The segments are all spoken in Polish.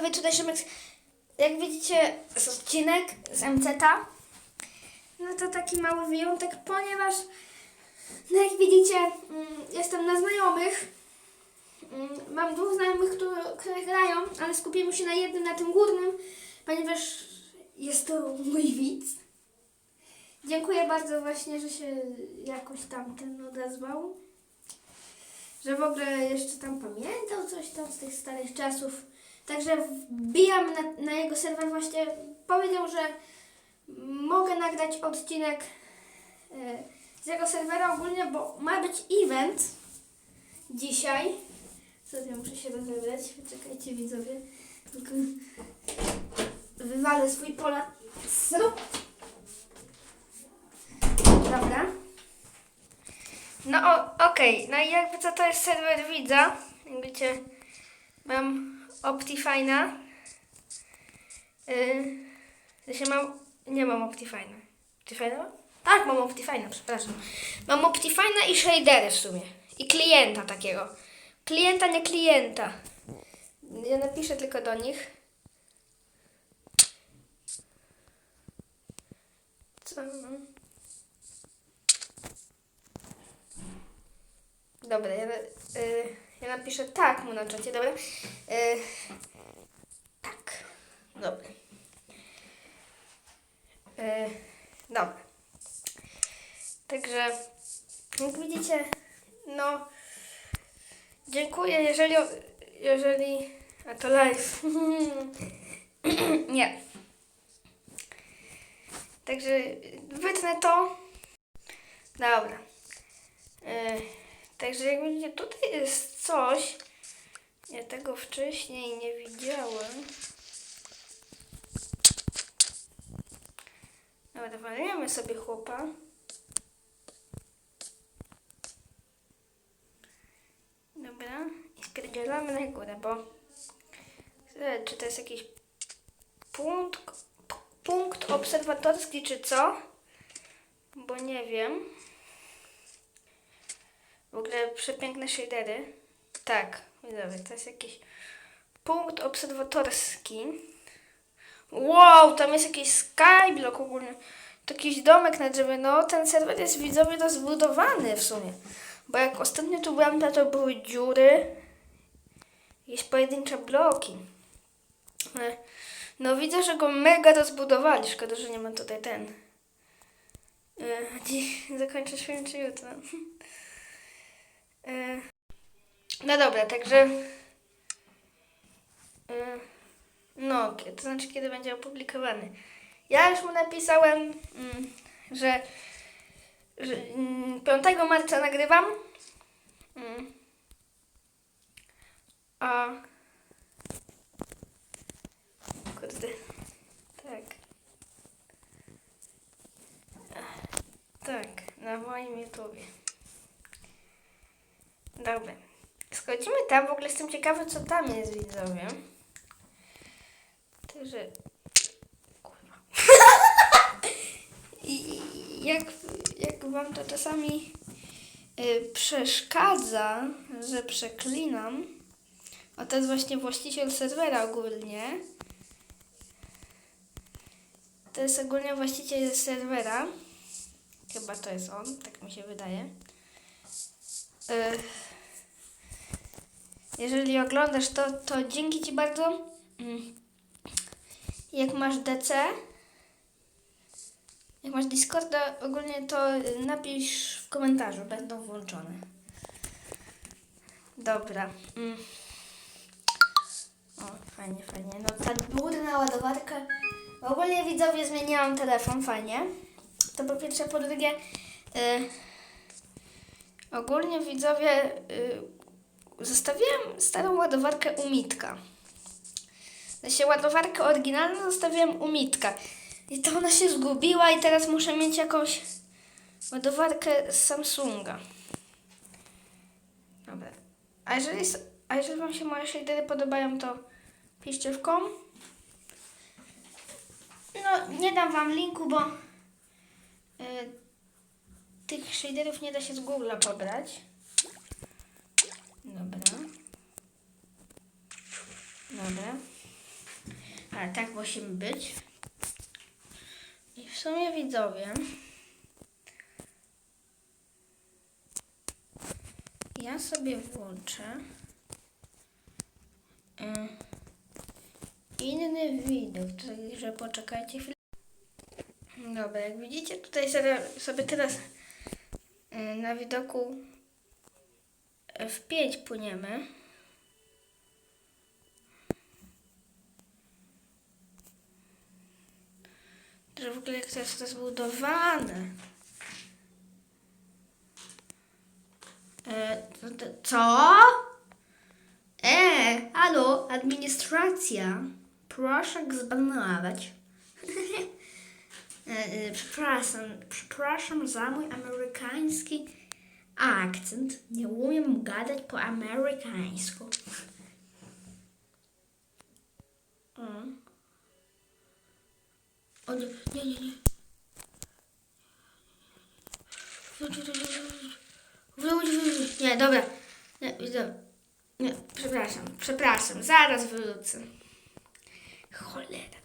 widzowie, tutaj Szymek, jak widzicie, jest odcinek z MCT. No to taki mały wyjątek, ponieważ, no jak widzicie, mm, jestem na znajomych. Mm, Mam dwóch znajomych, które grają, ale skupimy się na jednym, na tym górnym, ponieważ jest to mój widz. Dziękuję bardzo właśnie, że się jakoś tam ten odezwał. Że w ogóle jeszcze tam pamiętał coś tam z tych starych czasów. Także wbijam na, na jego serwer właśnie. Powiedział, że mogę nagrać odcinek e, z jego serwera ogólnie, bo ma być event dzisiaj. Sobie muszę się rozebrać. Czekajcie widzowie. Tylko wywalę swój pola. Dobra. No okej, no i jakby co to jest serwer widza. Jak widzicie, mam Optifine'a. Yy, sensie mam, nie mam Optifine'a. Optifine'a? Tak, mam Optifine'a, przepraszam. Mam Optifine'a i shadery w sumie. I klienta takiego. Klienta, nie klienta. Ja napiszę tylko do nich. Co mam? Dobra, ja, y, ja napiszę tak mu na czacie, dobra? Y, tak, dobra. Y, dobra. Także, jak widzicie, no, dziękuję, jeżeli, jeżeli, a to live. Nie. Także wytnę to. Dobra. Y, Także jak widzicie, tutaj jest coś. Ja tego wcześniej nie widziałem. Dobra, walimy sobie chłopa. Dobra, i spierdzielamy na górę, bo e, czy to jest jakiś punkt, punkt obserwatorski, czy co? Bo nie wiem. W ogóle przepiękne shadery. Tak, widzowie, to jest jakiś punkt obserwatorski. Wow, tam jest jakiś skyblock ogólnie. To jakiś domek na drzewie. No, ten serwer jest widzowie rozbudowany w sumie. Bo jak ostatnio tu byłam, to, to były dziury. Jakieś pojedyncze bloki. Ale, No widzę, że go mega rozbudowali. Szkoda, że nie ma tutaj ten. Dziś zakończę święty czy jutro. E, No dobra, także. e, No, to znaczy, kiedy będzie opublikowany. Ja już mu napisałem, mm, że, że mm, 5 marca nagrywam. Mm. A. Kurde. Tak. Tak, na moim YouTubie. Dobra. Schodzimy tam, w ogóle jestem ciekawy, co tam jest, widzowie. Także... Kurwa. I jak, jak wam to czasami y, przeszkadza, że przeklinam, a to jest właśnie właściciel serwera ogólnie. To jest ogólnie właściciel serwera. Chyba to jest on, tak mi się wydaje. Y, jeżeli oglądasz to, to dzięki Ci bardzo. Mm. Jak masz DC, jak masz Discorda, ogólnie to napisz w komentarzu, będą włączone. Dobra. Mm. O, fajnie, fajnie. No ta górna ładowarka. Ogólnie widzowie zmieniłam telefon, fajnie. To po pierwsze, po drugie. Y, ogólnie widzowie. Y, zostawiłem starą ładowarkę u Mitka. Znaczy ładowarkę oryginalną zostawiłem u Mitka. I to ona się zgubiła i teraz muszę mieć jakąś ładowarkę z Samsunga. Dobra. A jeżeli, a jeżeli Wam się moje shadery podobają, to piszcie w kom. No, nie dam Wam linku, bo y, tych shaderów nie da się z Google'a pobrać. Dobra. Dobra. Ale tak musimy być. I w sumie widzowie. Ja sobie włączę y, inny widok, także poczekajcie chwilę. Dobra, jak widzicie, tutaj sobie, sobie teraz y, na widoku F5 płyniemy. Że w ogóle jak to jest zbudowane. E, co? E, halo, administracja. Proszę zbanować. e, e, przepraszam, przepraszam za mój amerykański akcent. Nie umiem gadać po amerykańsku. O. Nie, nie, nie, nie. Nie, dobra. Nie, dobra. Nie, przepraszam, przepraszam. Zaraz wrócę. Cholera,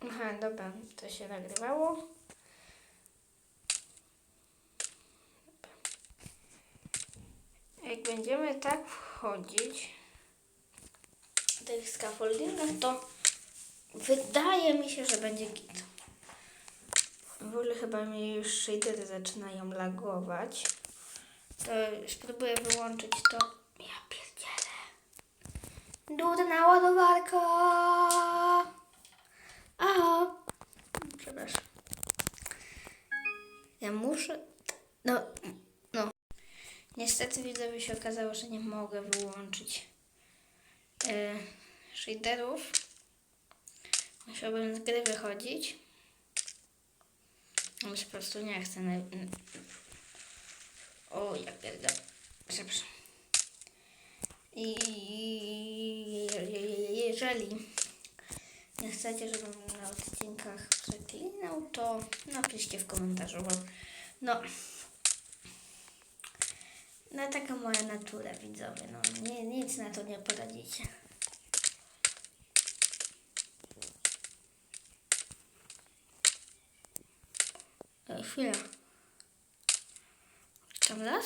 Aha, dobra, to się nagrywało. Jak będziemy tak wchodzić w tych scaffoldingach, to wydaje mi się, że będzie git. W ogóle chyba mi już shadery zaczynają lagować. To spróbuję wyłączyć to. Ja pierdzielę. Dudna ładowarka. Aha. Przepraszam. Ja muszę. No, no. Niestety widzowie się okazało, że nie mogę wyłączyć e, shaderów. Musiałbym z gry wychodzić. Mi się po prostu nie chce. Na... O, ja pierdolę. Przepraszam. I jeżeli nie chcecie, żebym na odcinkach przeklinał, to napiszcie w komentarzu, bo no, no taka moja natura, widzowie, no nie, nic na to nie poradzicie. Ej, chwila. Tam las?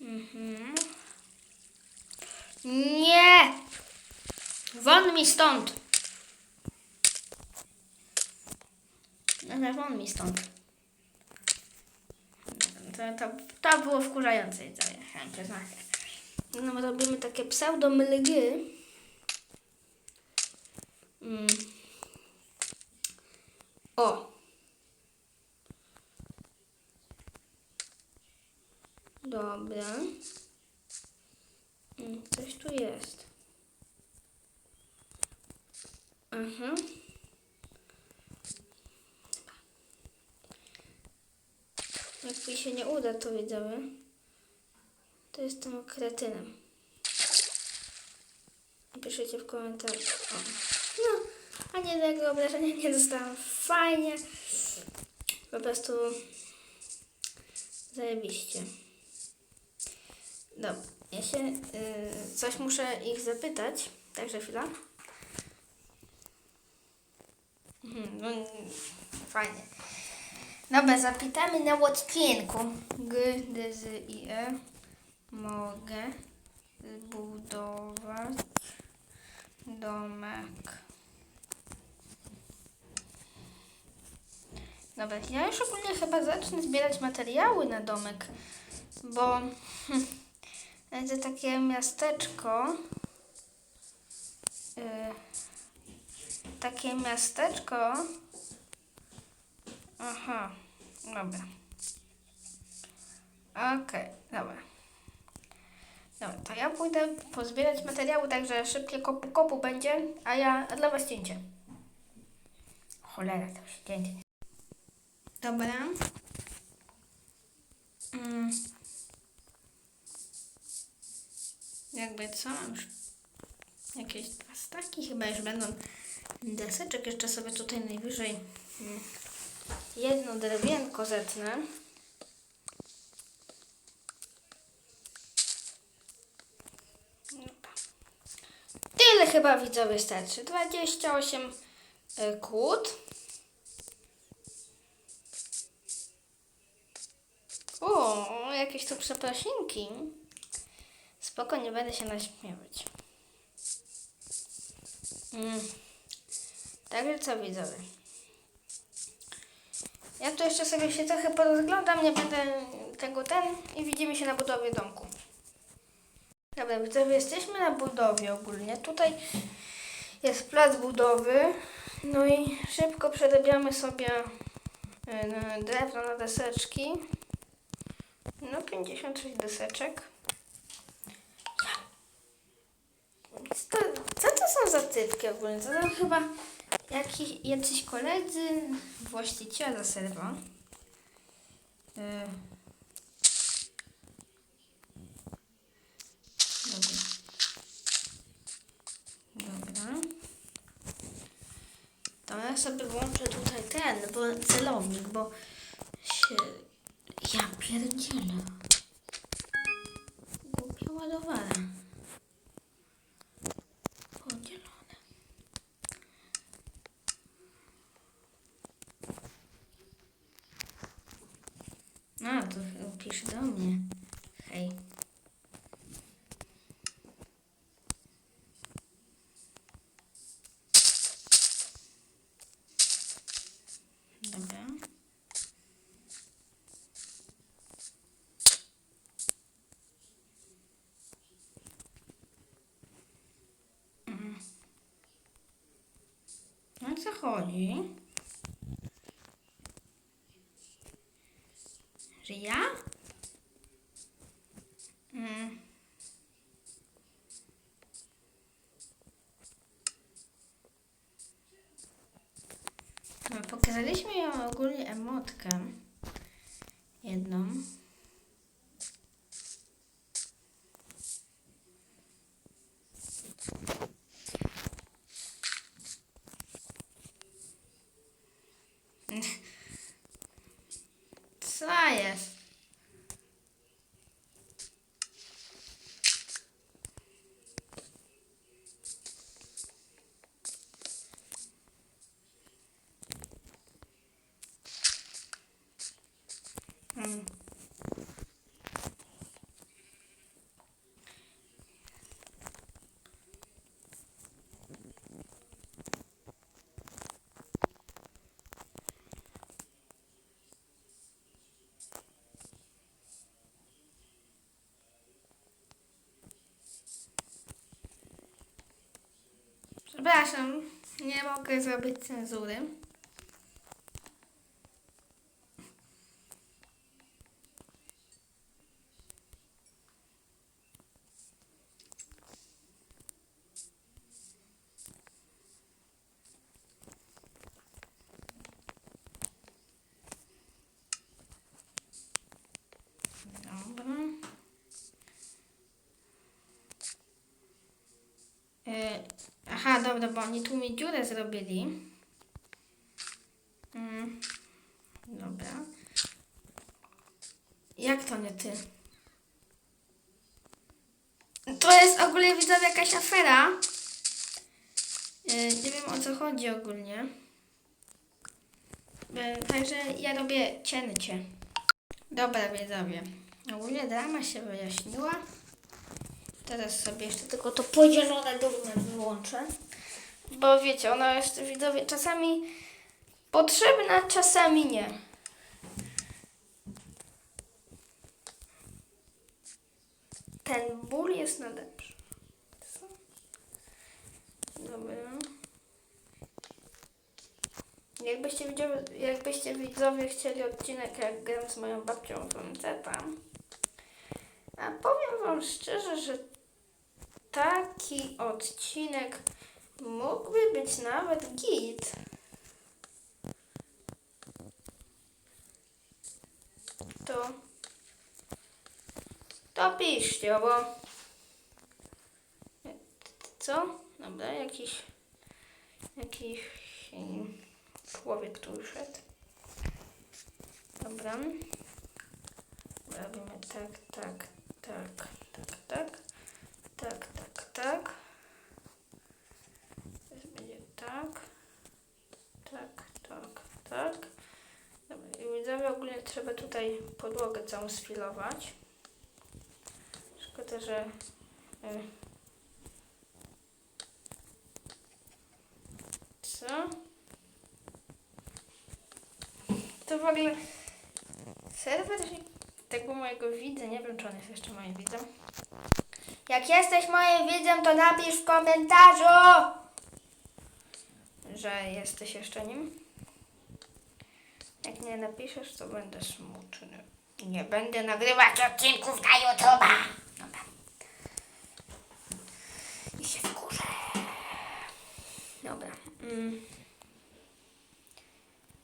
Mhm. Nie! Won mi stąd! No, won mi stąd. To, to, to było wkurzające, widzowie, ja przyznaję. No, robimy takie pseudo-mlgy. Mm. O! Dobra. Coś tu jest. Aha. Jak mi się nie uda, to widzowie, to jestem kretynem. Piszecie w komentarzu. O. No, a nie tego obrażenia nie dostałam. Fajnie. Po prostu zajebiście. Dobra, ja się y, coś muszę ich zapytać. Także chwila. Mhm, no, fajnie. Dobra, zapytamy na odcinku. G, D, Z, I, E. Mogę zbudować domek. Dobra, ja już ogólnie chyba zacznę zbierać materiały na domek, bo hm, będzie takie miasteczko. y, takie miasteczko. Aha, dobra. Okej, dobra. Dobra, to ja pójdę pozbierać materiały, także szybkie kopu, kopu będzie, a ja a dla was cięcie. Cholera, to już cięcie. Dobra. Mm. Jakby co? Już jakieś dwa staki chyba już będą deseczek. Jeszcze sobie tutaj najwyżej mm, jedno drewienko zetnę. Tyle chyba widzowie starczy. 28 y, kłód. O, jakieś tu przeprosinki. Spoko, nie będę się naśmiewać. Mm. Także co widzowie? Ja tu jeszcze sobie się trochę porozglądam, nie będę tego ten i widzimy się na budowie domku. Dobra, widzowie, jesteśmy na budowie ogólnie. Tutaj jest plac budowy. No i szybko przerabiamy sobie e, drewno na deseczki. No 56 deseczek. Co, co to są za typki ogólnie? To są chyba jakiś, jacyś koledzy właściciela serwa. E, Dobra. Dobra. To ja sobie włączę tutaj ten, bo celownik, bo się... Ja pierdzielę. Głupia ładowana. Podzielone. A, to pisze do mnie. Hej. Dobra. Mhm. No o co chodzi? Że ja? Mm. Pokazaliśmy ją ogólnie emotkę. Jedną. Co jest? Hmm. Przepraszam, nie mogę zrobić cenzury. Dobra. E, aha, dobra, bo oni tu mi dziurę zrobili. Mm, dobra. Jak to nie ty? To jest ogólnie widzę jakaś afera. E, nie wiem o co chodzi ogólnie. E, także ja robię cięcie. Dobra, widzowie. Ogólnie drama się wyjaśniła. Teraz sobie jeszcze tylko to podzielone durne wyłączę. Bo wiecie, ona jest, widzowie, czasami potrzebna, czasami nie. Ten ból jest na lepszy. Dobra. Jakbyście, widzowie, jakbyście widzowie chcieli odcinek, jak gram z moją babcią w MZ, a powiem wam szczerze, że taki odcinek mógłby być nawet git. To to piszcie, bo co? Dobra, jakiś jakiś człowiek tu szedł. Dobra. Robimy tak, tak, tak, tak, tak, tak. Teraz będzie tak, tak, tak, tak. Dobra, i widzowie ogólnie trzeba tutaj podłogę całą sfilować. Szkoda, że... y, Co? To w ogóle... Serwer tego mojego widza, nie wiem czy on jest jeszcze moim widzem. Jak jesteś moim widzem, to napisz w komentarzu, że jesteś jeszcze nim. Nie napiszesz, to będę smutny. Nie będę nagrywać odcinków na YouTube'a. Dobra. I się wkurzę. Dobra. Mm.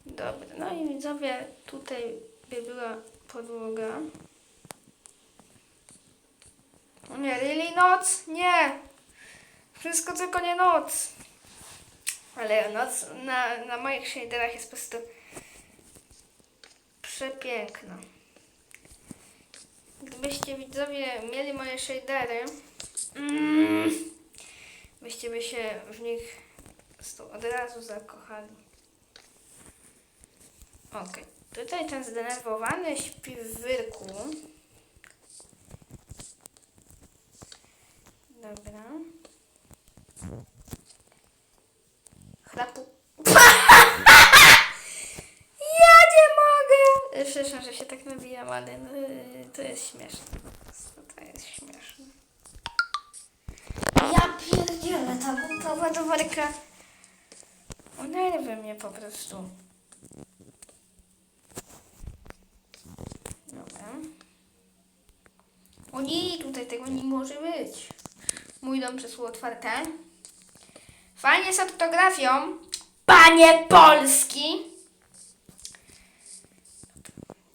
Dobra, no i widzowie, tutaj by była podłoga. O nie, really noc? Nie! Wszystko tylko nie noc. Ale noc na, na moich shaderach jest po prostu przepiękna. Gdybyście widzowie mieli moje shadery, mm, byście by się w nich od razu zakochali. Okej. Tutaj ten zdenerwowany śpi w wyrku. Dobra. Chrapu. Ja nie mogę! Przepraszam, że się tak nabijam, ale no, to jest śmieszne. To jest śmieszne. Ja pierdzielę, ta głupia ładowarka. Onerwy mnie po prostu. Dobra. O nie, tutaj tego nie może być. Mój dom przesło otwarte. Fajnie z ortografią. Panie Polski.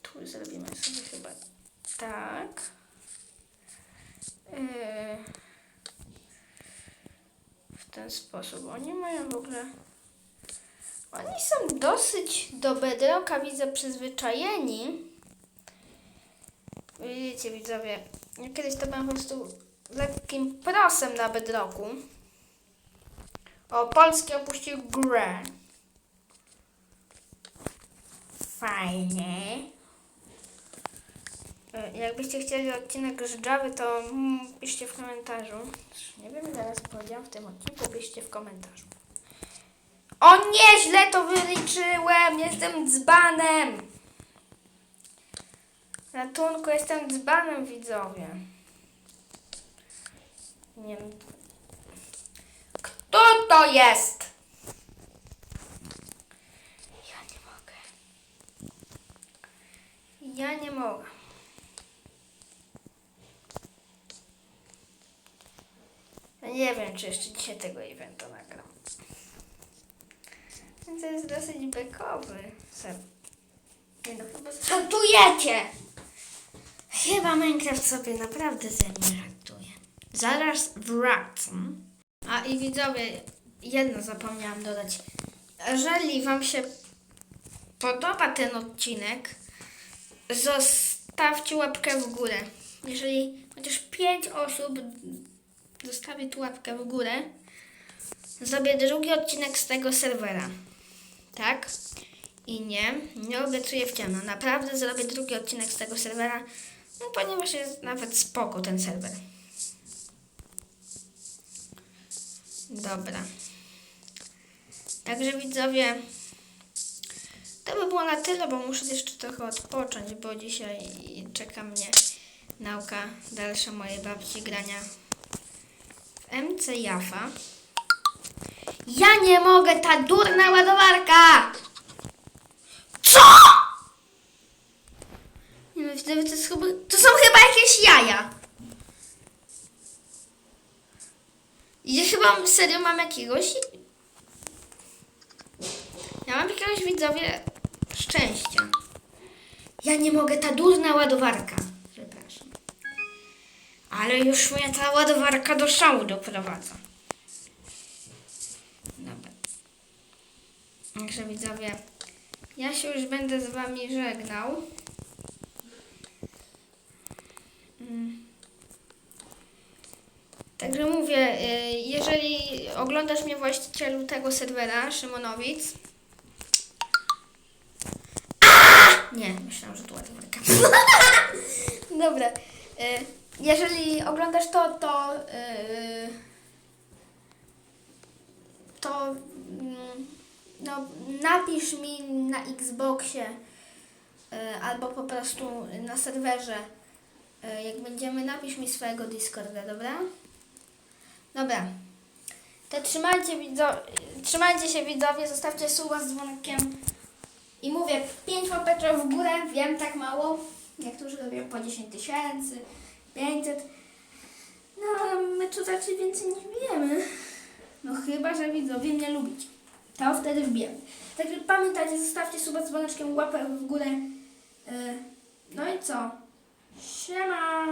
Tu zrobimy sobie chyba tak. Yy, w ten sposób. Oni mają w ogóle... Oni są dosyć do bedrocka, widzę, przyzwyczajeni. Widzicie, widzowie, ja kiedyś to byłem po prostu lekkim prosem na bedrocku. O, Polski opuścił grę. Fajnie. E, Jakbyście chcieli odcinek z Java, to mm, piszcie w komentarzu. Nie wiem, zaraz powiedziałam w tym odcinku, piszcie w komentarzu. O nie, źle to wyliczyłem! Jestem dzbanem! Ratunku, jestem dzbanem, widzowie. Nie wiem. Kto to jest? Ja nie mogę. Ja nie mogę. Nie wiem, czy jeszcze dzisiaj tego eventu nagram. To jest dosyć bekowy. Nie no, chyba żartujecie! Chyba Minecraft sobie naprawdę ze mnie żartuje. Zaraz wracam. A i widzowie, jedno zapomniałam dodać. Jeżeli Wam się podoba ten odcinek, zostawcie łapkę w górę. Jeżeli chociaż 5 osób zostawi tu łapkę w górę, zrobię drugi odcinek z tego serwera. Tak? I nie, nie obiecuję w ciemno. Naprawdę zrobię drugi odcinek z tego serwera, no ponieważ jest nawet spoko ten serwer. Dobra. Także widzowie, to by było na tyle, bo muszę jeszcze trochę odpocząć, bo dzisiaj czeka mnie nauka dalsza mojej babci grania MC Jaffa. Ja nie mogę, ta durna ładowarka! Co? Nie no, widzowie, to, jest chyba, to są chyba jakieś jaja. Ja chyba serio mam jakiegoś... Ja mam jakiegoś, widzowie, szczęścia. Ja nie mogę, ta durna ładowarka. Ale już mnie ta ładowarka do szału doprowadza. Dobra. Także widzowie, ja się już będę z wami żegnał. Mm. Także mówię, y, jeżeli oglądasz mnie właścicielu tego serwera, Szymonowic. Nie, myślałam, że to ładowarka. Dobra. Jeżeli oglądasz to, to y, to mm, no, napisz mi na Xboxie y, albo po prostu na serwerze y, jak będziemy, napisz mi swojego Discorda, dobra? Dobra. To trzymajcie, widzo trzymajcie się widzowie, zostawcie suba z dzwonkiem. I mówię, 5 łapeczek w górę, wiem tak mało. Niektórzy robią po 10 tysięcy, 500. No, ale my tu raczej więcej nie wbijemy. No chyba, że widzowie mnie lubicie. To wtedy wbijemy. Także pamiętajcie, zostawcie suba z dzwoneczkiem, łapę w górę. Yy, no i co? Siema!